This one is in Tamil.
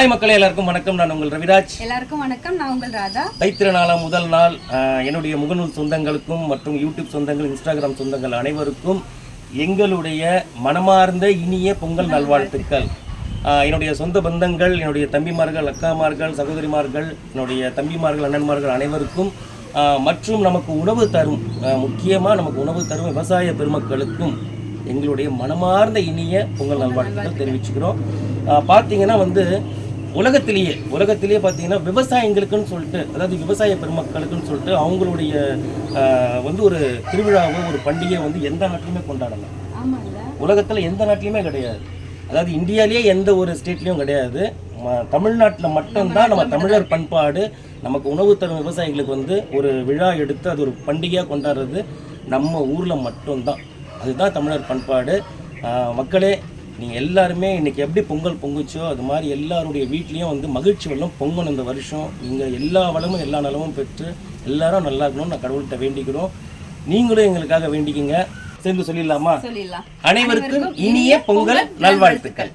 ஹாய் மக்களே எல்லாருக்கும் வணக்கம். நான் உங்கள் ரவிராஜ். எல்லாருக்கும் வணக்கம். நான் உங்கள் ராதா. தைத்திர நாளாம் முதல் நாள் என்னுடைய முகநூல் சொந்தங்களுக்கும் மற்றும் யூடியூப் சொந்தங்கள் இன்ஸ்டாகிராம் சொந்தங்கள் அனைவருக்கும் எங்களுடைய மனமார்ந்த இனிய பொங்கல் நல்வாழ்த்துக்கள். என்னுடைய சொந்த பந்தங்கள் என்னுடைய தம்பிமார்கள் அக்காமார்கள் சகோதரிமார்கள் என்னுடைய தம்பிமார்கள் அண்ணன்மார்கள் அனைவருக்கும் மற்றும் நமக்கு உணவு தரும் முக்கியமாக நமக்கு உணவு தரும் விவசாய பெருமக்களுக்கும் எங்களுடைய மனமார்ந்த இனிய பொங்கல் நல்வாழ்த்துக்கள் தெரிவிச்சுக்கிறோம். பார்த்தீங்கன்னா வந்து உலகத்திலேயே உலகத்திலேயே பார்த்தீங்கன்னா விவசாயிங்களுக்குன்னு சொல்லிட்டு அதாவது விவசாய பெருமக்களுக்குன்னு சொல்லிட்டு அவங்களுடைய வந்து ஒரு திருவிழாவோ ஒரு பண்டிகை வந்து எந்த நாட்டிலுமே கொண்டாடலாம் உலகத்தில் எந்த நாட்டிலையுமே கிடையாது. அதாவது இந்தியாவிலேயே எந்த ஒரு ஸ்டேட்லேயும் கிடையாது. தமிழ்நாட்டில் மட்டும்தான் நம்ம தமிழர் பண்பாடு நமக்கு உணவு தரும் விவசாயிகளுக்கு வந்து ஒரு விழா எடுத்து அது ஒரு பண்டிகையாக கொண்டாடுறது நம்ம ஊரில் மட்டும்தான். அதுதான் தமிழர் பண்பாடு. மக்களே நீங்கள் எல்லாருமே இன்னைக்கு எப்படி பொங்கல் பொங்குச்சோ அது மாதிரி எல்லாருடைய வீட்லேயும் வந்து மகிழ்ச்சி வெள்ளம் பொங்கணும் இந்த வருஷம். நீங்கள் எல்லா வளமும் எல்லா நலமும் பெற்று எல்லாரும் நல்லா இருக்கணும்னு நான் கடவுள்கிட்ட வேண்டிக்கிறோம். நீங்களும் எங்களுக்காக வேண்டிக்கிங்க. சேர்ந்து சொல்லிடலாம்? அனைவருக்கும் இனிய பொங்கல் நல்வாழ்த்துக்கள்.